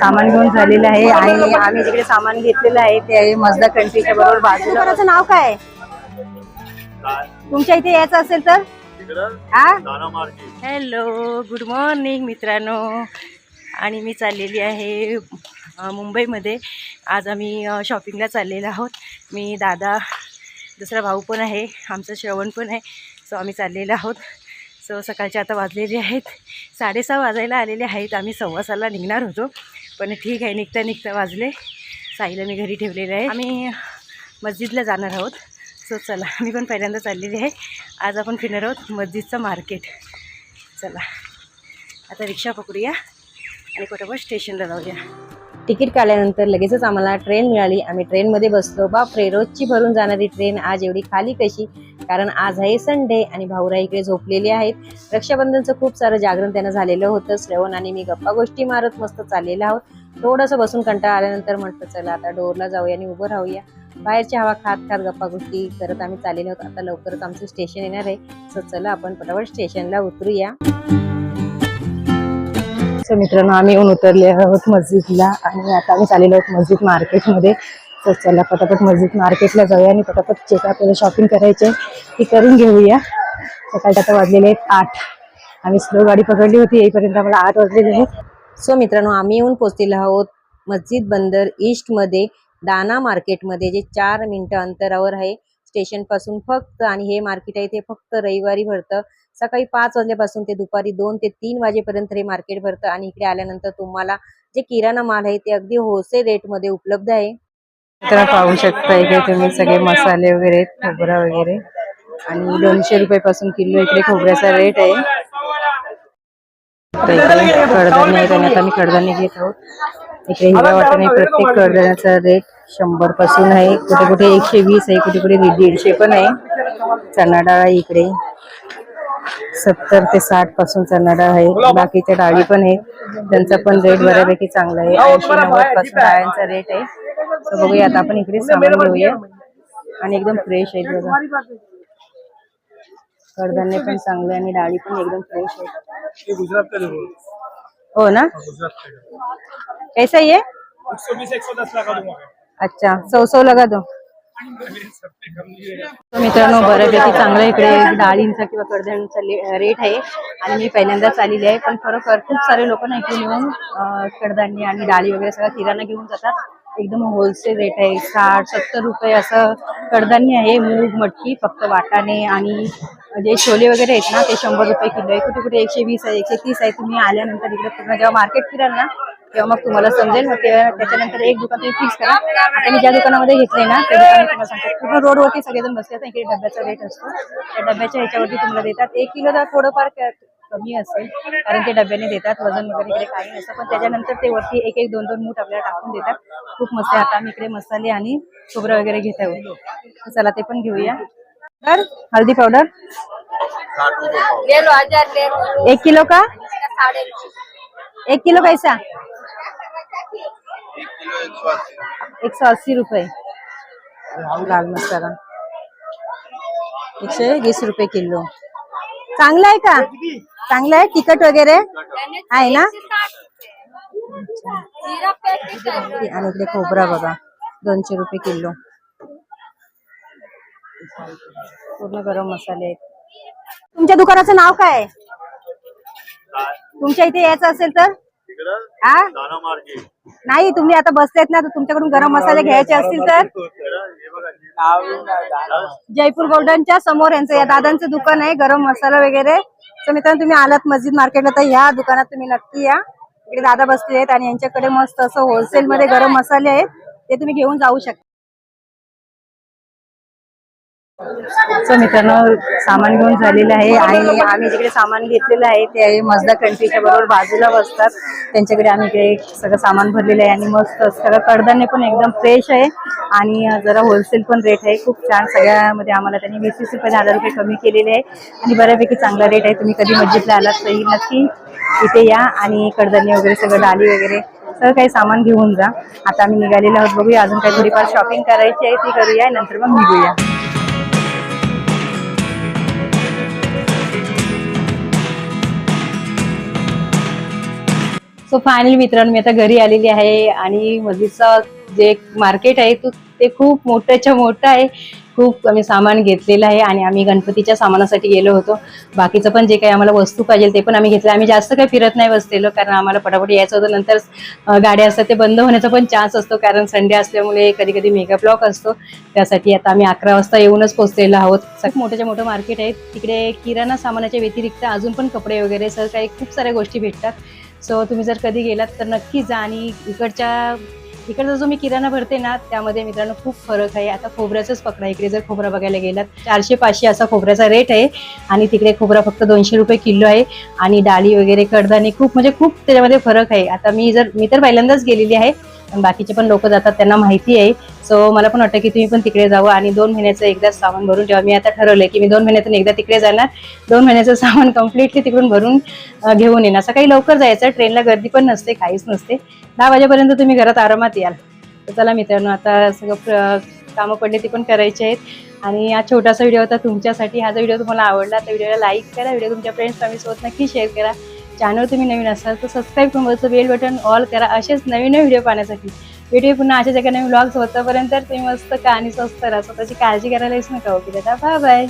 सामान घेऊन झालेलं आहे आणि आम्ही जिकडे सामान घेतलेलं आहे ते आहे मजदा कंट्रीच्या बरोबर बाजूला. नाव काय आहे? तुमच्या इथे यायचं असेल तर? हा हॅलो गुड मॉर्निंग मित्रांनो. आणि मी चाललेली आहे मुंबईमध्ये. आज आम्ही शॉपिंगला चाललेलो आहोत. मी दादा दुसरा भाऊ पण आहे आमचं श्रवण पण आहे सो आम्ही चाललेलो आहोत. सो सकाळचे आता वाजलेले आहेत. साडेसहा वाजायला आलेले आहेत. आम्ही सव्वा सहाला निघणार होतो. पण ठीक आहे निघता निघता वाजले. साईला मी घरी ठेवलेले आहे. आम्ही मस्जिदला जाणार आहोत. सो चला मी पण पहिल्यांदा चाललेली आहे. आज आपण फिरणार आहोत मस्जिदचं मार्केट. चला आता रिक्षा पकडूया आणि कुठं स्टेशनला जाऊया. तिकीट काढल्यानंतर लगेचच आम्हाला ट्रेन मिळाली. आम्ही ट्रेनमध्ये बसलो. बापरे रोजची भरून जाणारी ट्रेन आज एवढी खाली कशी? कारण आज आहे संडे आणि भाऊरा इकडे झोपलेले आहेत. रक्षाबंधनचं खूप सारं जागरण त्यांना झालेलं होतं. श्रवण आणि मी गप्पा गोष्टी मारत मस्त चाललेला आहोत. थोडंसं बसून कंटाळा आल्यानंतर म्हटलं चला आता डोरला जाऊया आणि उभं राहूया. बाहेरची हवा खात खात गप्पा गोष्टी करत आम्ही चाललेलो आहोत. आता लवकरच आमचं स्टेशन येणार आहे. सो चला आपण पटापट स्टेशनला उतरूया. मित्रांनो आम्ही येऊन उतरले आहोत मस्जिदला आणि आता आम्ही चाललेलो आहोत मस्जिद मार्केटमध्ये. तर चला पटापट मस्जिद मार्केटला जाऊया आणि पटापट जे काय आपल्याला शॉपिंग करायचे ती करून घेऊया. सकाळी आता वाजलेले आहेत आठ. आम्ही स्लो गाडी पकडली होती येईपर्यंत आम्हाला आठ वाजलेले आहेत. सो मित्रांनो आम्ही येऊन पोचलेलो आहोत मस्जिद बंदर ईस्टमध्ये दाना मार्केटमध्ये जे चार मिनिटं अंतरावर आहे. स्टेशनपासून फक्त आणि हे मार्केट आहे ते फक्त रविवारी भरतं. सकाळी पाच वाजल्यापासून ते दुपारी दोन ते तीन वाजेपर्यंत हे मार्केट भरतं. आणि इकडे आल्यानंतर तुम्हाला जे किराणा माल आहे ते अगदी होलसेल रेटमध्ये उपलब्ध आहे. तर पाहू शकता इकडे तुम्ही सगळे मसाले वगैरे खोबरा वगैरे. आणि दोनशे रुपये पासून किलो इकडे खोबऱ्याचा रेट आहे. कडधान्य आहेत आणि आता मी कडधान्य घेत आहोत. इकडे हिरव्या वाटाणे प्रत्येक कडधान्याचा रेट शंभरपासून आहे. कुठे कुठे एकशे वीस आहे कुठे कुठे दीडशे पण आहे. चणा डाळ आहे इकडे. सत्तर ते साठपासून चणा डाळ आहे. बाकीच्या डाळी पण आहेत. त्यांचा पण रेट बऱ्यापैकी चांगला आहे. ऐंशी नव्वदपासून डाळ्यांचा रेट आहे. तर बघूया आता आपण इकडे सामान घेऊया. आणि एकदम फ्रेश आहेत बघा. कडधान्य पण चांगले आणि डाळी पण एकदम फ्रेश आहेत. गुजरात का देखो हो ना? गुजरात का कैसा ये दूंगा अच्छा सौ सौ लगा दो. तर मित्रांनो बऱ्यापैकी चांगलं इकडे डाळींचा किंवा कडधान्यांचा रेट आहे. आणि मी पहिल्यांदाच आलेली आहे. पण खरोखर खूप सारे लोक ना इकडे येऊन कडधान्य आणि डाळी वगैरे सगळं किराणा घेऊन जातात. एकदम होलसेल रेट आहे. साठ सत्तर रुपये असं कडधान्य आहे मूग मटकी फक्त वाटाणे आणि जे छोले वगैरे आहेत ना ते शंभर रुपये किलो आहे. कुठे कुठे एकशे वीस आहे एकशे तीस आहे तुम्ही आल्यानंतर इकडे पूर्ण जेव्हा मार्केट फिराल ना तेव्हा मग तुम्हाला समजेल. मग तेव्हा त्याच्यानंतर एक दुकान तुम्ही फिक्स करा. आता मी ज्या दुकानामध्ये घेतले ना त्या दुकानात तुम्हाला सांगतो पूर्ण रोडवरती सगळेजण बसले असतात. इकडे डब्याचा रेट असतो. त्या डब्याच्या ह्याच्यावरती तुम्हाला देतात. एक किलो जर थोडंफार कमी असेल कारण ते डब्याने देतात वजन वगैरे इकडे काही नसतं पण त्याच्यानंतर ते वरती एक एक दोन दोन मूठ आपल्याला टाकून देतात. खूप मस्त आता आम्ही इकडे मसाले आणि खोबरं वगैरे घेत आहोत. चला ते पण घेऊया. तर हळदी पावडर. एक किलो का? एक किलो कैसा एक सौ अस्सी रुपये. लाल मसाला. एकशे वीस रुपये किलो. चांगलं आहे का? चांगलं आहे? तिखट वगैरे? आहे ना? आणि इकडे खोबरा बघा. दोनशे रुपये किलो. पूर्ण गरम मसाले आहेत. तुमच्या दुकानाचं नाव काय आहे? तुमच्या इथे यायचं असेल तर? हा नाही तुम्ही आता बसलेत ना तर तुमच्याकडून गरम मसाले घ्यायचे असतील तर? जयपूर गोल्डनच्या समोर यांचं या दादांचं दुकान आहे गरम मसाला वगैरे. तर मित्रांनो तुम्ही आलात मस्जिद मार्केटला तर या दुकानात तुम्ही नक्की या. इकडे दादा बसले आहेत आणि यांच्याकडे मस्त असं होलसेल मध्ये गरम मसाले आहेत. ते तुम्ही घेऊन जाऊ शकता. सो मित्रांनो सामान घेऊन झालेलं आहे आणि आम्ही जिकडे सामान घेतलेलं आहे ते आहे मजदा कंट्रीच्या बरोबर बाजूला बसतात. त्यांच्याकडे आम्ही इकडे सगळं सामान भरलेलं आहे आणि मस्त सगळं कडधान्य पण एकदम फ्रेश आहे. आणि जरा होलसेल पण रेट आहे. खूप छान. सगळ्यामध्ये आम्हाला त्यांनी वीस वीस रुपये हजार रुपये कमी केलेले आहे. आणि बऱ्यापैकी चांगला रेट आहे. तुम्ही कधी मस्जिदला आलात तरी नक्की इथे या आणि कडधान्य वगैरे सगळं डाली वगैरे सगळं काही सामान घेऊन जा. आता आम्ही निघालेलो आहोत. बघूया अजून काही थोडीफार शॉपिंग करायची आहे ती करूया. नंतर मग निघूया. सो फायनली मित्रांनो मी आता घरी आलेली आहे आणि मधीचं जे मार्केट आहे तो ते खूप मोठ्याच्या मोठं आहे. खूप आम्ही सामान घेतलेलं आहे आणि आम्ही गणपतीच्या सामानासाठी गेलो होतो. बाकीचं पण जे काही आम्हाला वस्तू पाहिजे ते पण आम्ही घेतलं. आम्ही जास्त काही फिरत नाही बसलेलो कारण आम्हाला पटापट यायचं होतं. नंतर गाड्या असतात ते बंद होण्याचा पण चान्स असतो कारण संडे असल्यामुळे कधी कधी मेगा ब्लॉक असतो. त्यासाठी आता आम्ही अकरा वाजता येऊनच पोहोचलेलो आहोत. खूप मोठ्याच्या मोठं मार्केट आहे. तिकडे किराणा सामानाच्या व्यतिरिक्त अजून पण कपडे वगैरे सर काही खूप साऱ्या गोष्टी भेटतात. सो तुम्ही जर कधी गेलात तर नक्की जा आणि इकडच्या इकडचा जो मी किराणा भरते ना त्यामध्ये मित्रांनो खूप फरक आहे. आता खोबऱ्याचंच पकडा. इकडे जर खोबरा बघायला गेलात चारशे पाचशे असा खोबऱ्याचा रेट आहे आणि तिकडे खोबरा फक्त दोनशे रुपये किलो आहे आणि डाळी वगैरे कडधाने खूप म्हणजे खूप त्याच्यामध्ये फरक आहे. आता मी जर मी तर पहिल्यांदाच गेलेली आहे बाकीचे पण लोक जातात त्यांना माहिती आहे. सो मला पण वाटतं की तुम्ही पण तिकडे जावं आणि दोन महिन्याचं एकदा सामान भरून ठेवा. मी आता ठरवलंय की मी दोन महिन्यातून एकदा तिकडे जाणार. दोन महिन्याचं सामान कम्प्लिटली तिकडून भरून घेऊन येणार. सकाळी लवकर जायचं ट्रेनला गर्दी पण नसते काहीच नसते. दहा वाजेपर्यंत तुम्ही घरात आरामात याल. तर चला मित्रांनो आता सगळं कामं पडले ते पण करायचे आहेत. आणि हा छोटासा व्हिडिओ होता तुमच्यासाठी. हा जर व्हिडिओ तुम्हाला आवडला तर व्हिडिओला लाईक करा. व्हिडिओ तुमच्या फ्रेंड्स फॅमिलीसोबत नक्की शेअर करा. चॅनल तुम्ही नवीन असाल तर सबस्क्राईब करून बेल बटन ऑल करा. असेच नवीन नवीन व्हिडिओ पाहण्यासाठी. व्हिडिओ पुन्हा अशा जगा नवीन ब्लॉग्स होतपर्यंत तुम्ही मस्त कहाणी स्वस्त राहा. स्वतःची काळजी करायलाच नका हो, ओके दादा बाय बाय.